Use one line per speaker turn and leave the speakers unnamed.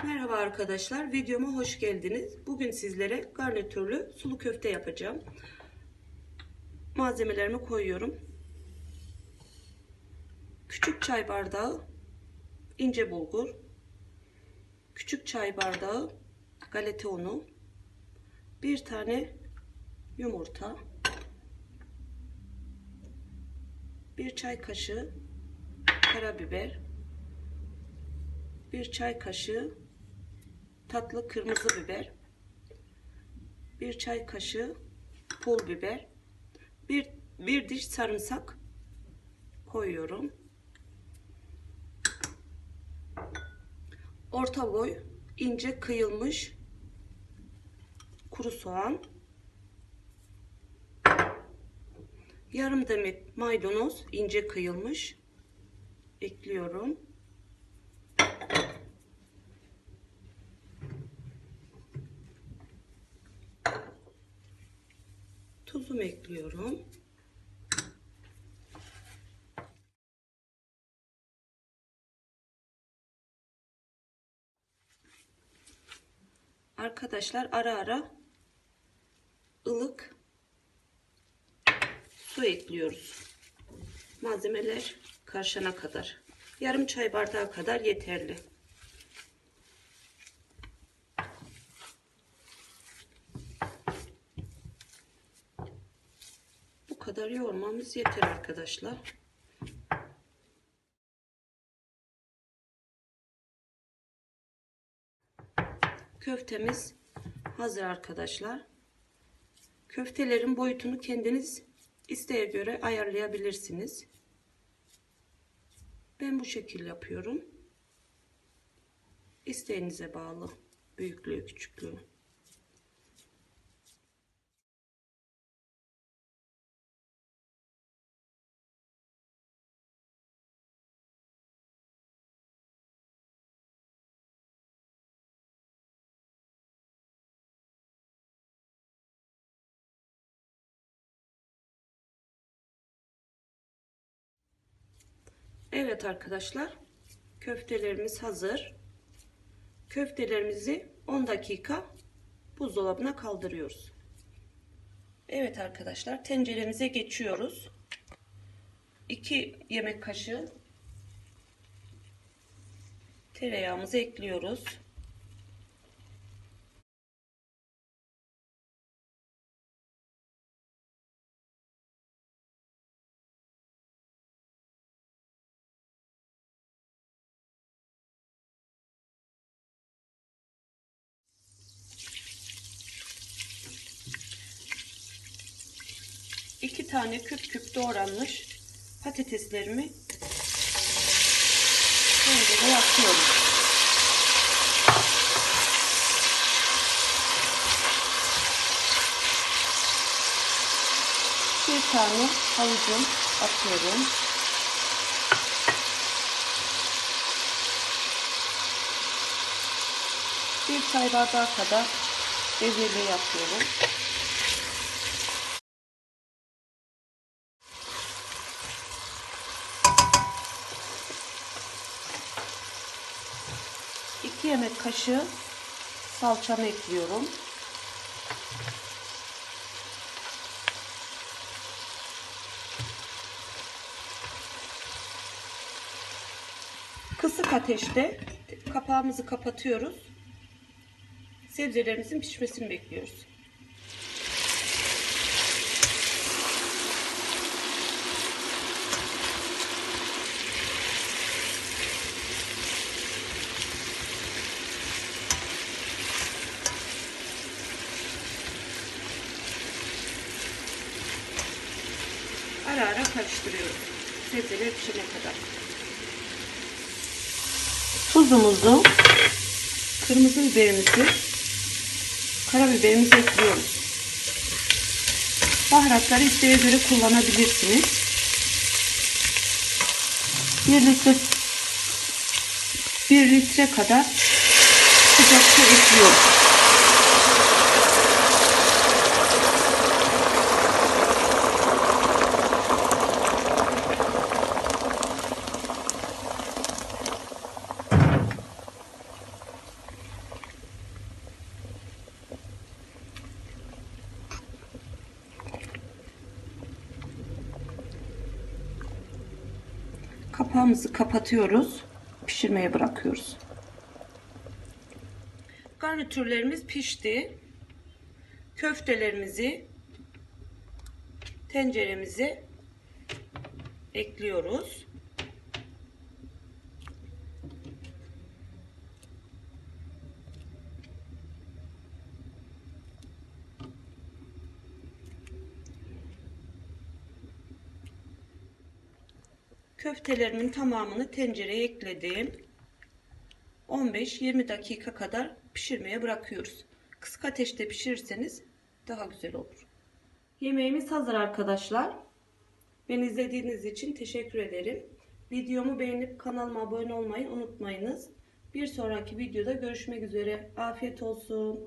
Merhaba arkadaşlar, videoma hoş geldiniz. Bugün sizlere garnitürlü sulu köfte yapacağım. Malzemelerimi koyuyorum. Küçük çay bardağı ince bulgur, küçük çay bardağı galeta unu, bir tane yumurta, bir çay kaşığı karabiber, bir çay kaşığı tatlı kırmızı biber, bir çay kaşığı pul biber, bir, bir diş sarımsak koyuyorum. Orta boy ince kıyılmış kuru soğan, yarım demet maydanoz ince kıyılmış ekliyorum. Tuzumu ekliyorum. Arkadaşlar ara ara ılık su ekliyoruz. Malzemeler karışana kadar. Yarım çay bardağı kadar yeterli. Kadar yoğurmamız yeter arkadaşlar. Köftemiz hazır arkadaşlar. Köftelerin boyutunu kendiniz isteğe göre ayarlayabilirsiniz. Ben bu şekil yapıyorum. İsteğinize bağlı. Büyüklüğü, küçüklüğü. Evet arkadaşlar. Köftelerimiz hazır. Köftelerimizi 10 dakika buzdolabına kaldırıyoruz. Evet arkadaşlar tenceremize geçiyoruz. 2 yemek kaşığı tereyağımızı ekliyoruz. İki tane küp küp doğranmış patateslerimi tencereye atıyorum. Bir tane havucum atıyorum. Bir çay bardağı kadar bezelye yapıyorum. İki yemek kaşığı salçamı ekliyorum. Kısık ateşte kapağımızı kapatıyoruz. Sebzelerimizin pişmesini bekliyoruz. Ara ara karıştırıyoruz. Sebzeler pişene kadar. Tuzumuzu, kırmızı biberimizi, karabiberimizi ekliyoruz. Baharatları isteğe göre kullanabilirsiniz. 1 litre 1 litre kadar sıcak su ekliyoruz. Kapağımızı kapatıyoruz. Pişirmeye bırakıyoruz. Garnitürlerimiz pişti. Köftelerimizi tenceremize ekliyoruz. Köftelerimin tamamını tencereye ekledim. 15-20 dakika kadar pişirmeye bırakıyoruz. Kısık ateşte pişirirseniz daha güzel olur. Yemeğimiz hazır arkadaşlar. Beni izlediğiniz için teşekkür ederim. Videomu beğenip kanalıma abone olmayı unutmayınız. Bir sonraki videoda görüşmek üzere. Afiyet olsun.